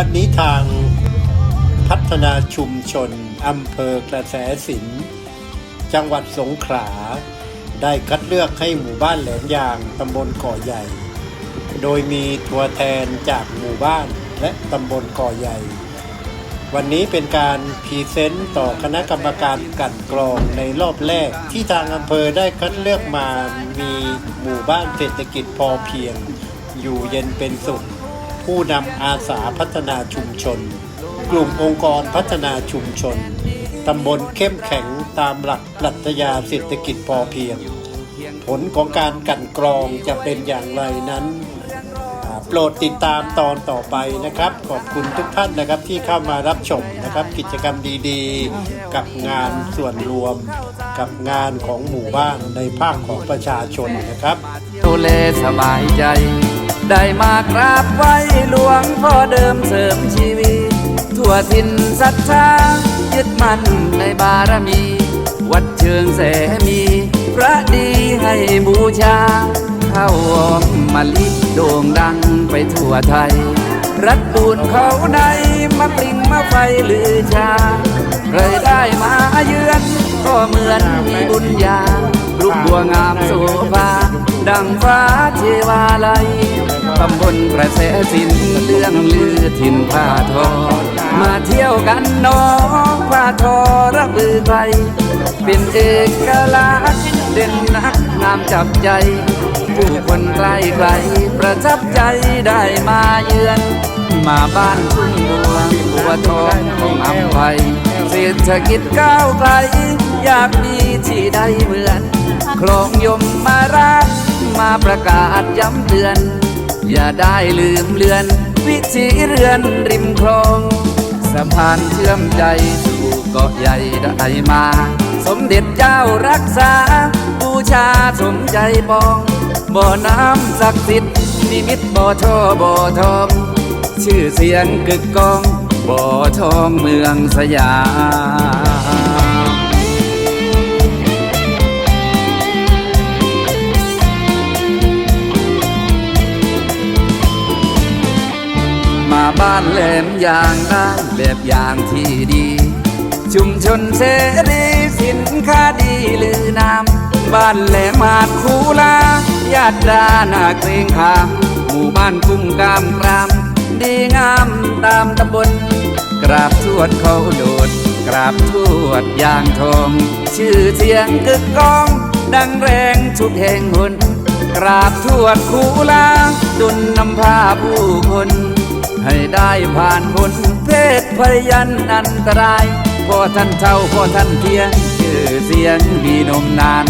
วันนี้ทางพัฒนาชุมชนอำเภอกระแสสินจังหวัดสงขลา ได้คัดเลือกให้หมู่บ้านแหลมยางตำบลก่อใหญ่ โดยมีตัวแทนจากหมู่บ้านและตำบลก่อใหญ่ วันนี้เป็นการพรีเซนต์ต่อคณะกรรมการกันกรองในรอบแรก ที่ทางอำเภอได้คัดเลือกมามีหมู่บ้านเศรษฐกิจพอเพียง อยู่เย็นเป็นสุข ผู้นำอาสาพัฒนาชุมชน กลุ่มองค์กรพัฒนาชุมชน ตำบลเข้มแข็งตามหลักปรัชญาเศรษฐกิจพอเพียง ผลของการกันกรองจะเป็นอย่างไรนั้น โปรดติดตามตอนต่อไปนะครับ ขอบคุณทุกท่านนะครับที่เข้ามารับชมนะครับกิจกรรมดีๆ กับงานส่วนรวม กับงานของหมู่บ้านในภาคของประชาชนนะครับดูแลสบายใจ ได้มากราบไหว้หลวงพ่อเดิมเสริมชีวิต ทั่วทินศรัทธายึดมั่นในบารมี วัดเชิงแสมี พระดีให้บูชาเข้าหอมมะลิโด่งดังไปทั่วไทย รัดปูนเขาในมาปริงมาไฟลือชาเคยได้มาเยือน ก็เหมือนมีบุญญา รูปบัวงามโสภาดังฟ้าเทวาลัยตำบลกระแสสินเรื่องลือถิ่นผ้าทอ มาเที่ยวกันน้องผ้าทอระบือไกลเป็นเอกลักษณ์เด่นนักงามจับใจ ผู้คนไกลไกลประทับใจได้มาเยือน มาบ้านทุ่งบัวบัวทองของอำไพเศรษฐกิจก้าวไกลอยากมีที่ใดเหมือน คลองยมมารักมาประกาศย้ำเตือน อย่าได้ลืมเลือน วิถีเรือนริมคลองสะพานเชื่อมใจสู่เกาะใหญ่ได้มา สมเด็จเจ้ารักษา บูชาสมใจปอง บ่อน้ำศักดิ์สิทธิ์นิมิตบ่อท่อบ่อทอง ชื่อเสียงกึกกอง บ่อทองเมืองสยาม บ้านแหลมยางได้แบบอย่างที่ดี ชุมชนเสรีสินค้าดีลือนามบ้านแหลมหาดคูลาญาติดานาเกรงขามหมู่บ้านกุ้งกามกราม ดีงามตามตำบล กราบทวดเขาโดด กราบทวดยางทอง ชื่อเสียงกึกก้อง ดังแรงทุกแห่งหนกราบทวดคูลาดุลนำพาผู้คน ให้ได้ผ่านพ้นเพศพยันอันตราย พอท่านเท่าพอท่านเคียงชื่อเสียงมีนมนาน